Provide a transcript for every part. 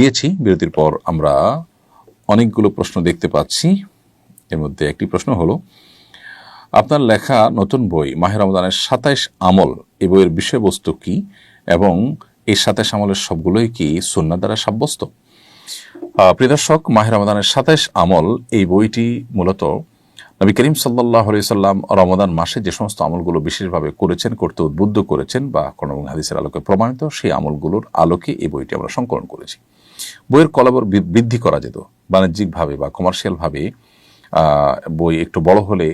দিয়েছি। বিরতির পর আমরা অনেকগুলো প্রশ্ন দেখতে পাচ্ছি। এর মধ্যে একটি প্রশ্ন হলো, আপনার লেখা নতুন বই মাহের রমদানের সাতাইশ আমল এই বইয়ের বিষয়বস্তু কি এবং এই সাতাইশ আমলের সবগুলোই কি সুন্না দ্বারা সাব্যস্ত? প্রিয়দর্শক প্রিয় দর্শক মাহের রমদানের সাতাইশ আমল এই বইটি মূলত নবী করিম সাল্লাহ সাল্লাম রমদান মাসে যে সমস্ত আমলগুলো বিশেষভাবে করেছেন, করতে উদ্বুদ্ধ করেছেন বা কোনো হাদিসের আলোকে প্রমাণিত, সেই আমলগুলোর আলোকে এই বইটি আমরা সংকলন করেছি। বইয়ের কলাবর বৃদ্ধি করা যেত। বাণিজ্যিকভাবে বা কমার্শিয়ালভাবে বই একটু বড় হলে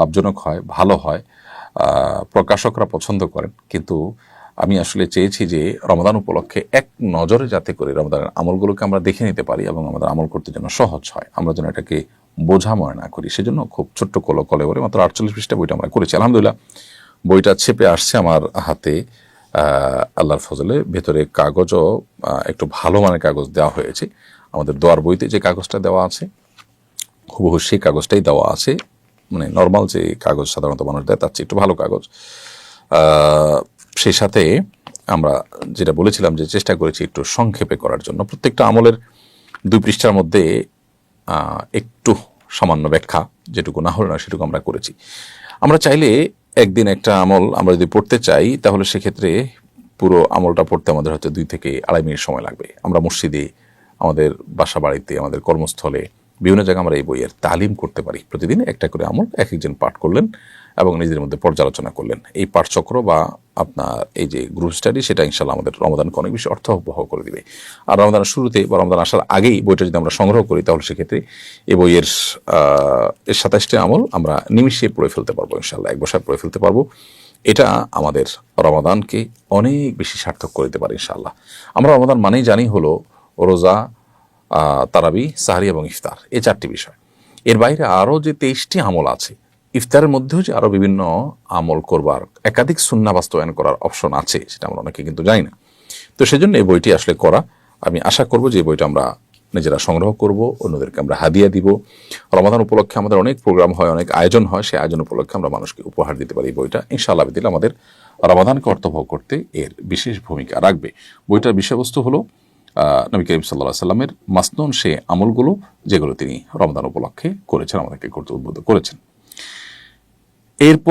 লাভজনক হয়, ভালো হয় প্রকাশকরা পছন্দ করেন। কিন্তু আমি আসলে চেয়েছি যে রমাদান উপলক্ষে এক নজরে যাতে করে রমাদানের আমলগুলোকে আমরা দেখে নিতে পারি এবং আমাদের আমল করতে যেন সহজ হয়। আমরা যেন এটাকে বোঝা না করি। সেজন্য খুব ছোট্ট কল, কলে করে মাত্র আটচল্লিশ পৃষ্ঠা বইটা আমরা করেছি। আলহামদুলিল্লাহ, বইটা ছেপে আসছে আমার হাতে। আল্লাহর ফজলে ভেতরে কাগজও একটু ভালো মানের কাগজ দেওয়া হয়েছে। আমাদের দোয়ার বইতে যে কাগজটা দেওয়া আছে, হুবহু সেই কাগজটাই দেওয়া আছে। মানে নর্মাল যে কাগজ সাধারণত মানুষ দেয়, তার চেয়ে একটু ভালো কাগজ। সেই সাথে আমরা যেটা বলেছিলাম যে চেষ্টা করেছি একটু সংক্ষেপে করার জন্য। প্রত্যেকটা আমলের দুই পৃষ্ঠার মধ্যে একটু সামান্য ব্যাখ্যা, যেটুকু না হলো না সেটুকু আমরা করেছি। আমরা চাইলে একদিন একটা আমল আমরা যদি পড়তে চাই, তাহলে সেক্ষেত্রে পুরো আমলটা পড়তে আমাদের হয়তো দুই থেকে আড়াই মিনিট সময় লাগবে। আমরা মসজিদে, আমাদের বাসা বাড়িতে আমাদের কর্মস্থলে বিভিন্ন জায়গায় আমরা এই বইয়ের তালিম করতে পারি। প্রতিদিন একটা করে আমল এক একজন পাঠ করলেন এবং নিজেদের মধ্যে পর্যালোচনা করলেন। এই পাঠচক্র বা আপনার এই যে গ্রুপ স্টাডি সেটা ইনশাল্লাহ আমাদের রমাদানকে অনেক বেশি অর্থ অর্থবহ করে দিবে। আর রমাদানের শুরুতে বা রমদান আসার আগেই বইটা যদি আমরা সংগ্রহ করি তাহলে সেক্ষেত্রে এই বইয়ের সাতাশটি আমল আমরা নিমিশে পড়ে ফেলতে পারব ইনশাল্লাহ এক বসায় পড়ে ফেলতে পারব। এটা আমাদের রমাদানকে অনেক বেশি সার্থক করে দিতে পারে ইনশাল্লাহ আমরা রমাদান মানেই জানি হলো রোজা তারাবি, সাহারি এবং ইফতার, এই চারটি বিষয়। এর বাইরে আরও যে তেইশটি আমল আছে, ইফতারের মধ্যেও যে আরও বিভিন্ন আমল করবার একাধিক সুন্না বাস্তবায়ন করার অপশন আছে, সেটা আমরা অনেকে কিন্তু জানি না। তো সেজন্য এই বইটি আসলে করা। আমি আশা করব যে বইটা আমরা নিজেরা সংগ্রহ করব, অন্যদেরকে আমরা হাদিয়া দিব। রমাদান উপলক্ষে আমাদের অনেক প্রোগ্রাম হয়, অনেক আয়োজন হয়, সেই আয়োজন উপলক্ষে আমরা মানুষকে উপহার দিতে পারি বইটা। ইনশাআল্লাহ দিলে আমাদের রমাদানকে অর্থবহ করতে এর বিশেষ ভূমিকা রাখবে। বইটার বিষয়বস্তু হলো নবী করিম সাল্লাহ সাল্লামের মাসনুন সে আমলগুলো, যেগুলো তিনি রমদান উপলক্ষে করেছেন, আমাদেরকে করতে উদ্বুদ্ধ করেছেন। এরপর